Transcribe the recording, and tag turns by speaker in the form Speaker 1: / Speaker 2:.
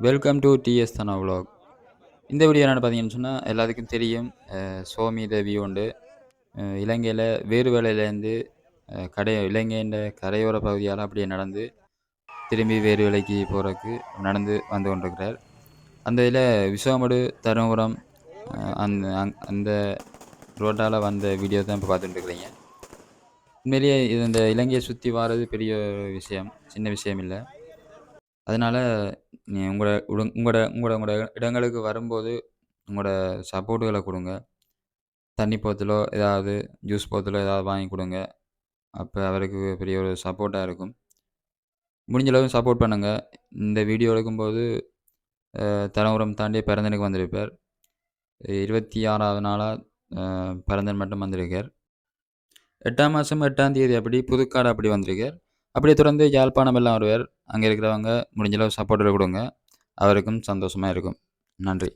Speaker 1: Welcome to TS Dhana vlog இந்த video என்னென்னு பார்த்தீங்கன்னு சொன்னால் எல்லாத்துக்கும் தெரியும். சோமி தேவி உண்டு. இலங்கையில் வேறு வேலையிலேருந்து கடை இலங்கையின் கரையோர பகுதியால் அப்படியே நடந்து திரும்பி வேறு வேலைக்கு போகிறதுக்கு நடந்து வந்து கொண்டிருக்கிறார். அந்த இதில் விஸ்வமடு தருமபுரம் அந்த அங்- அந்த ரோட்டால் வந்த வீடியோ தான் இப்போ பார்த்துட்டு இருக்கிறீங்க. உண்மையிலேயே இது இந்த இலங்கையை சுற்றி வாரது பெரிய விஷயம் சின்ன விஷயம் இல்லை. அதனால் உங்களோட உடன் உங்களோட உங்களோட உங்களோட இடங்களுக்கு வரும்போது உங்களோட சப்போர்ட்டுகளை கொடுங்க. தண்ணி போத்தலோ ஏதாவது ஜூஸ் போத்தலோ ஏதாவது வாங்கி கொடுங்க. அப்போ அவருக்கு பெரிய ஒரு சப்போர்ட்டாக இருக்கும். முடிஞ்சளவு சப்போர்ட் பண்ணுங்கள் இந்த வீடியோ எடுக்கும்போது தலைமுறம் தாண்டி பிறந்தனுக்கு வந்திருப்பார். இருபத்தி ஆறாவது நாளாக பிறந்தன் மட்டும் வந்திருக்கார். எட்டாம் மாதம் எட்டாம் தேதி அப்படி புதுக்காடு அப்படி வந்திருக்கார். அப்படியே தொடர்ந்து யாழ்ப்பாணம் எல்லாம் வருவார் அங்கே இருக்கிறவங்க முடிஞ்சளவு சப்போர்ட்டில் கொடுங்க. அவருக்கும் சந்தோஷமாக இருக்கும். நன்றி.